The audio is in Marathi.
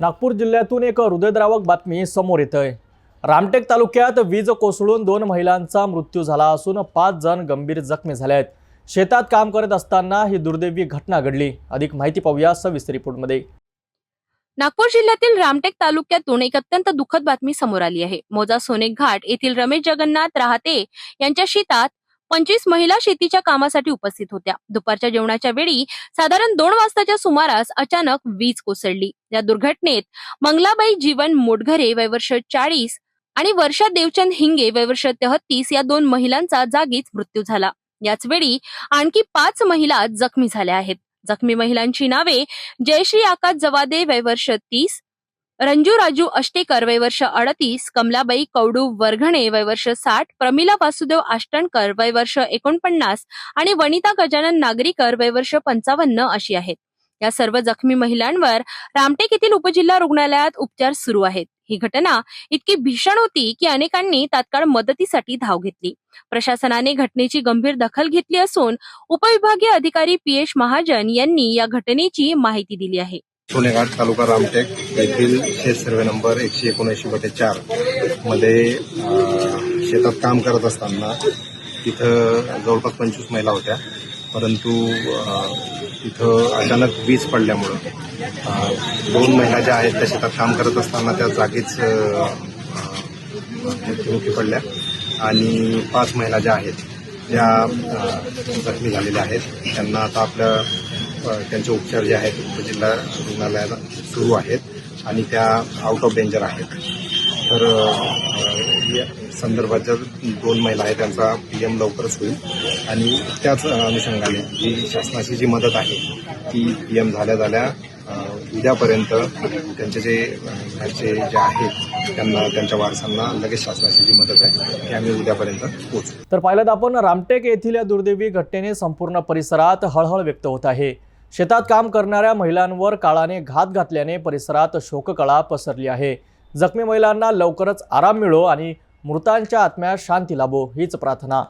नागपूर जिल्ह्यातून एक हृदयद्रावक बातमी समोर येत आहे रामटेक तालुक्यात वीज कोसळून दोन महिलांचा मृत्यू झाला असून पाच जण गंभीर जखमी झाले आहेत. शेतात काम करत असताना ही दुर्दैवी घटना घडली. अधिक माहिती पाहूया सविस्तर रिपोर्टमध्ये. नागपूर जिल्ह्यातील रामटेक तालुक्यातून एक अत्यंत दुःखद बातमी समोर आली आहे. मोजा सोनेक घाट येथील रमेश जगन्नाथ राहते यांच्या शेतात पंचवीस महिला शेतीच्या कामासाठी उपस्थित होत्या. दुपारच्या जेवणाच्या वेळी साधारण दोन वाजताच्या सुमारास अचानक वीज कोसळली. या दुर्घटनेत मंगलाबाई जीवन मोटघरे वयवर्ष चाळीस आणि वर्षा देवचंद हिंगे वयवर्ष तेहतीस या दोन महिलांचा जागीच मृत्यू झाला. याच वेळी आणखी पाच महिला जखमी झाल्या आहेत. जखमी महिलांची नावे जयश्री आकाश जवादे वयवर्ष तीस रंजू राजू अष्टेकर वय वर्ष अडतीस कमलाबाई कवडू वर्घणे वय वर्ष साठ प्रमिला वासुदेव आष्टणकर वय वर्ष एकोणपन्नास आणि वनिता गजानन नागरीकर वय वर्ष पंचावन्न अशी आहेत. या सर्व जखमी महिलांवर रामटेक येथील उपजिल्हा रुग्णालयात उपचार सुरू आहेत. ही घटना इतकी भीषण होती की अनेकांनी तात्काळ मदतीसाठी धाव घेतली. प्रशासनाने घटनेची गंभीर दखल घेतली असून उपविभागीय अधिकारी पी एच महाजन यांनी या घटनेची माहिती दिली आहे. सोनेघाट तालुका रामटेक येथील शेत सर्वे नंबर एकशे एकोणऐंशी बटे चारमध्ये शेतात काम करत असताना तिथं जवळपास पंचवीस महिला होत्या. परंतु तिथं अचानक वीज पडल्यामुळं दोन महिला ज्या आहेत त्या शेतात काम करत असताना त्या जागीच मृत्युमुखी पडल्या. आणि पाच महिला ज्या आहेत त्या जखमी झालेल्या आहेत. त्यांना आता आपल्या त्यांचे उपचार जे आहेत उपजिल्हा रुग्णालयात सुरू आहेत आणि त्या आउट ऑफ डेंजर आहेत. तर या संदर्भात जर दोन महिला आहेत त्यांचा पी एम लवकरच होईल. आणि त्याच अनुषंगाने जी शासनाची जी मदत आहे ती पी एम झाल्या झाल्या उद्यापर्यंत त्यांचे जे घरचे जे आहेत त्यांना त्यांच्या वारसांना लगेच शासनाची जी मदत आहे ती आम्ही उद्यापर्यंत पोहोचू. तर पाहिलं आपण रामटेक येथील या दुर्दैवी घटनेने संपूर्ण परिसरात हळहळ व्यक्त होत आहे. शेतात काम करणाऱ्या महिलांवर काळाने घात घातल्याने परिसरात शोककळा पसरली आहे. जखमी महिलांना लवकरच आराम मिळो आणि मृतांच्या आत्म्या शांती लाभो हीच प्रार्थना.